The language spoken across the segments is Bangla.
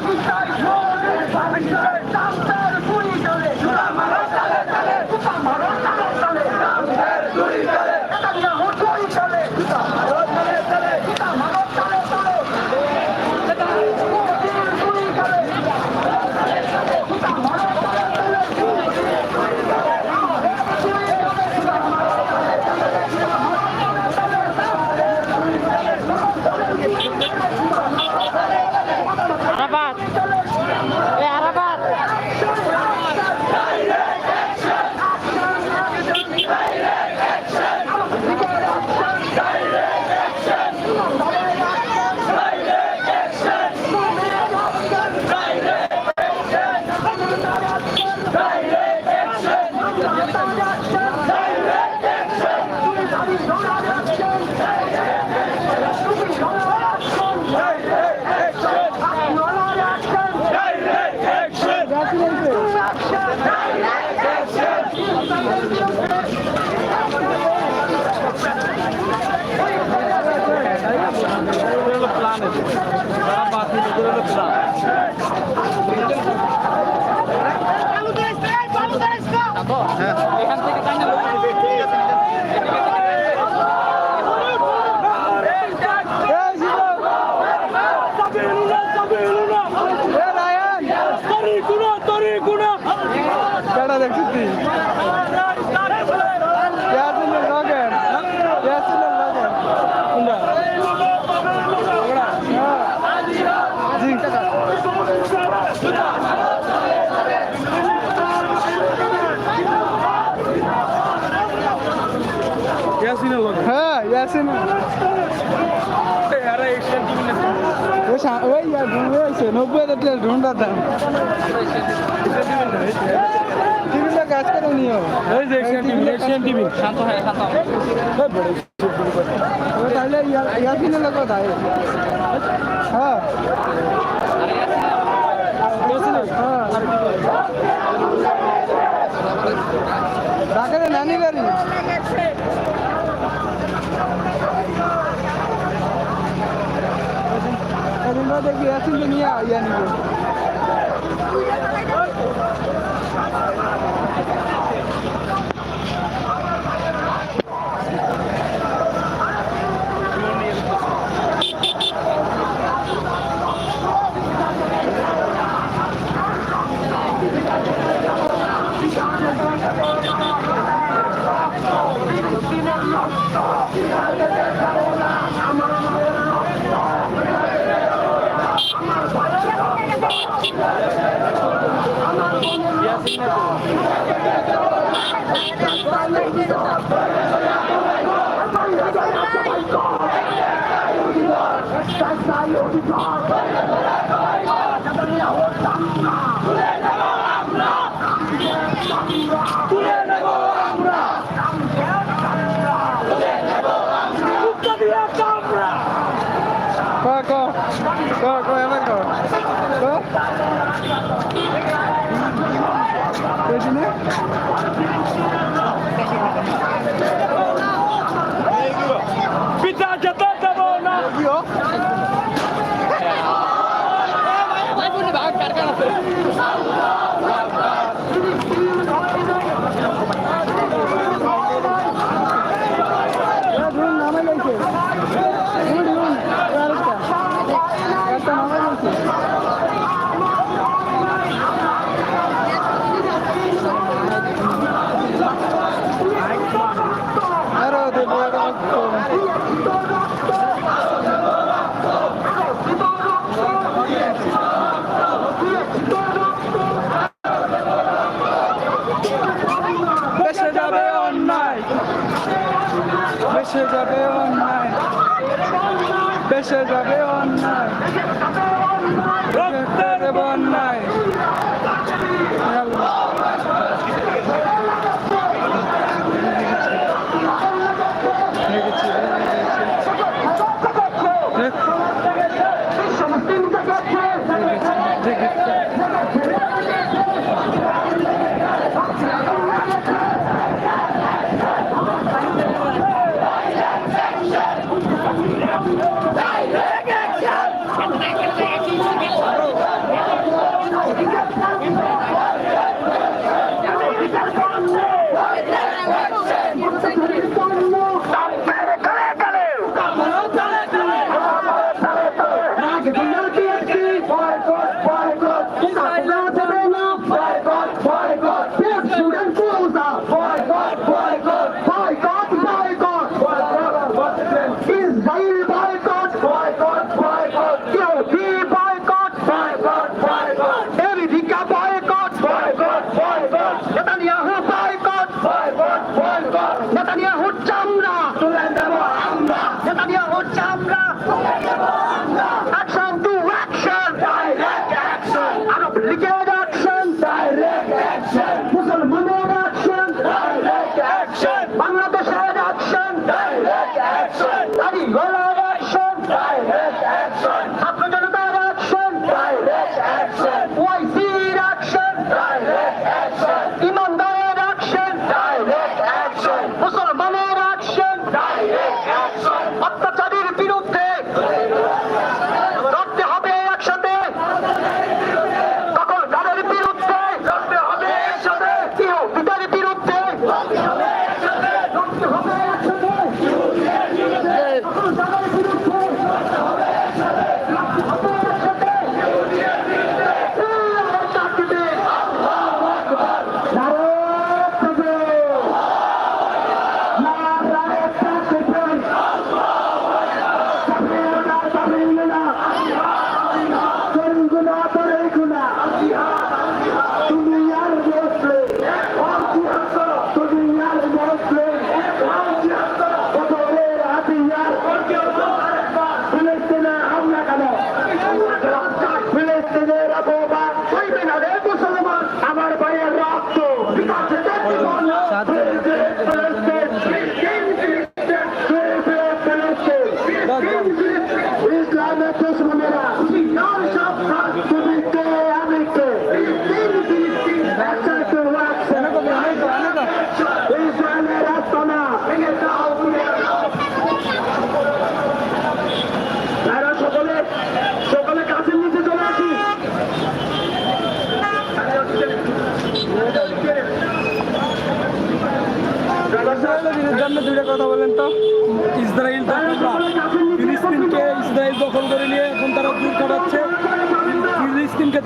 Fucking die, Let's go. নব্বই হাজার টাকা ঢুঁড়া কাজ করে নিও এই যে টিভি এশিয়ান টিভি শান্ত হয় শান্ত হয় তাহলে ইয়াসিন হ্যাঁ ঢাকার নানি বাড়ি আমরা দেখবি নিয়ে ইয়া নিব। 阿妈，我问你，你爱谁？阿妈，我问你，你爱谁？阿妈，我问你，你爱谁？阿妈，我问你，你爱谁？阿妈，我问你，你爱谁？阿妈，我问你，你爱谁？阿妈，我问你，你爱谁？阿妈，我问你，你爱谁？阿妈，我问你，你爱谁？阿妈，我问你，你爱谁？Bye-bye.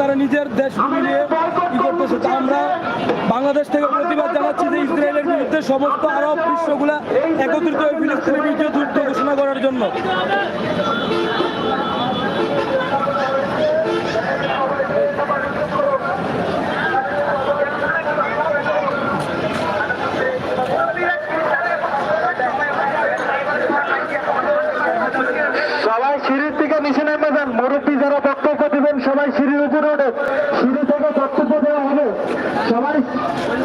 তারা নিজের দেশ নিয়ে কি করতেছে তা আমরা বাংলাদেশ থেকে প্রতিবাদ জানাচ্ছি যে ইসরায়েলের বিরুদ্ধে সমস্ত আরব বিশ্বগুলা একত্রিত হয়ে ফিলিস্তিনের বিরুদ্ধে যুদ্ধ ঘোষণা করার জন্য সবাই সিঁড়ির থেকে নিচে নেমে যান মুরব্বী যারা বক্তব্য দিবেন সবাই সিঁড়ির উপরে ওঠে সিঁড়ি থেকে বক্তব্য দেওয়া হবে সবাই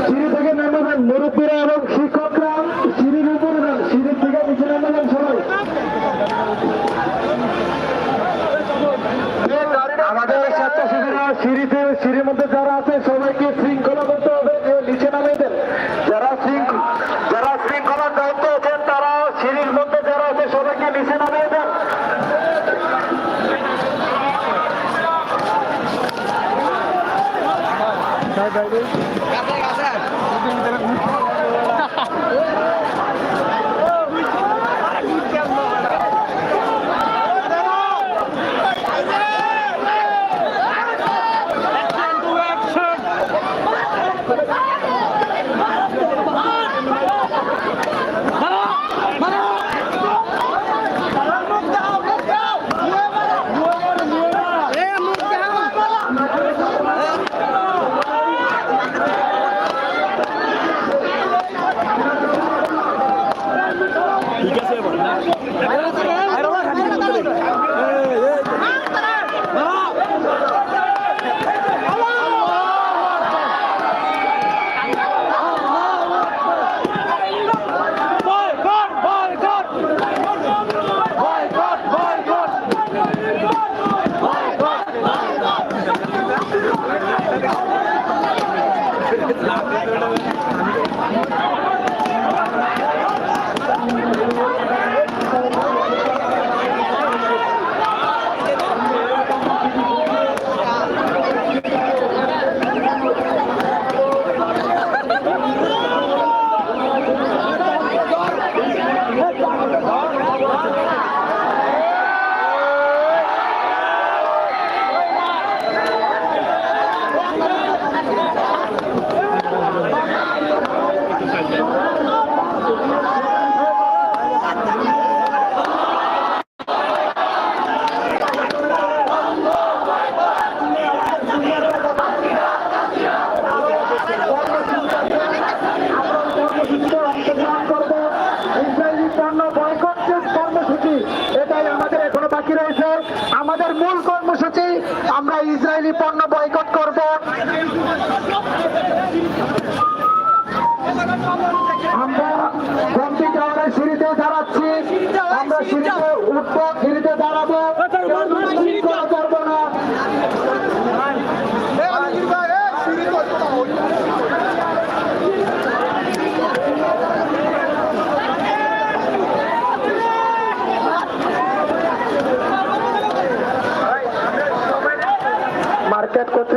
সিঁড়ি থেকে নামাবেন মুরব্বীরা এবং শিক্ষকরা। সিঁড়ির উপরে সিঁড়ির থেকে নিচে নামাবেন সবাই। আমাদের স্বেচ্ছাসেবীরা সিঁড়িতে সিঁড়ির মধ্যে যারা আছে, সবাইকে দাঁড়াচ্ছি আমরা সিঁড়িতে উঠবো সিঁড়িতে দাঁড়াবো।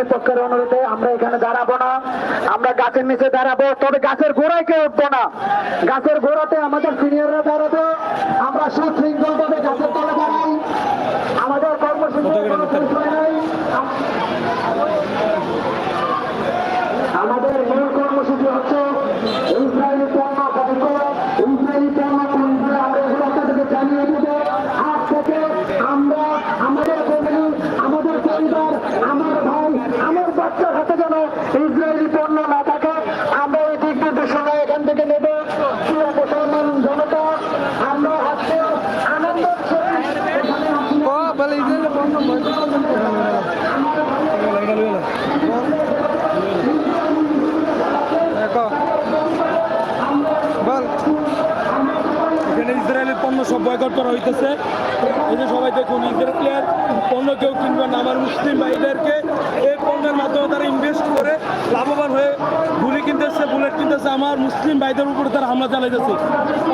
কর্তৃপক্ষের অনুরোধে আমরা এখানে দাঁড়াবো না। আমরা গাছের নিচে দাঁড়াবো তবে গাছের গোড়ায় কেউ উঠবো না। গাছের গোড়াতে আমাদের সিনিয়ররা দাঁড়াবে। আমরা সুশৃঙ্খল ভাবে গাছের তলে দাঁড়াই। আমাদের কর্মসূচি আমাদের মূল কর্মসূচি হচ্ছে ইসরায়েলি পণ্য ইসরায়েলি পণ্য কোনগুলো আমরা এগুলো আপনাদেরকে জানিয়ে দেব আজ থেকে আমরা আমাদের ফ্যামিলি আমাদের পরিবার আমার ভাই আমার বাচ্চার হাতে যেন ইসরায়েলি পণ্য না থাকে আমরা এই দিক নির্দেশনা এখান থেকে নেব। মুসলমান জনতা আমরা আজকে আসি। এখানে ইসরায়েলের পণ্য সব বয়কট করা হইতেছে। এই যে সবাই দেখুন ইসরায়েলের পণ্য কেউ কিনবে না। আমার মুসলিম ভাইদেরকে পণ্যের মাধ্যমে তারা ইনভেস্ট করে লাভবান হয়ে গুলি কিনতেছে বুলেট কিনতেছে। আমার মুসলিম ভাইদের উপরে তারা হামলা চালাইতেছে।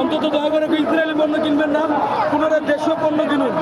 অন্তত দয়া করে ইসরায়েলি পণ্য কিনবেন না, পুনরায় দেশীয় পণ্য কিনুন।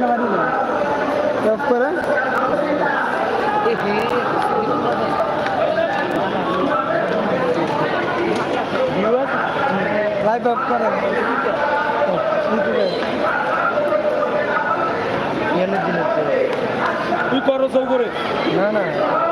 না মারি না অফ করে। লাইভ অফ করে। তুই করো চৌ করে। না না।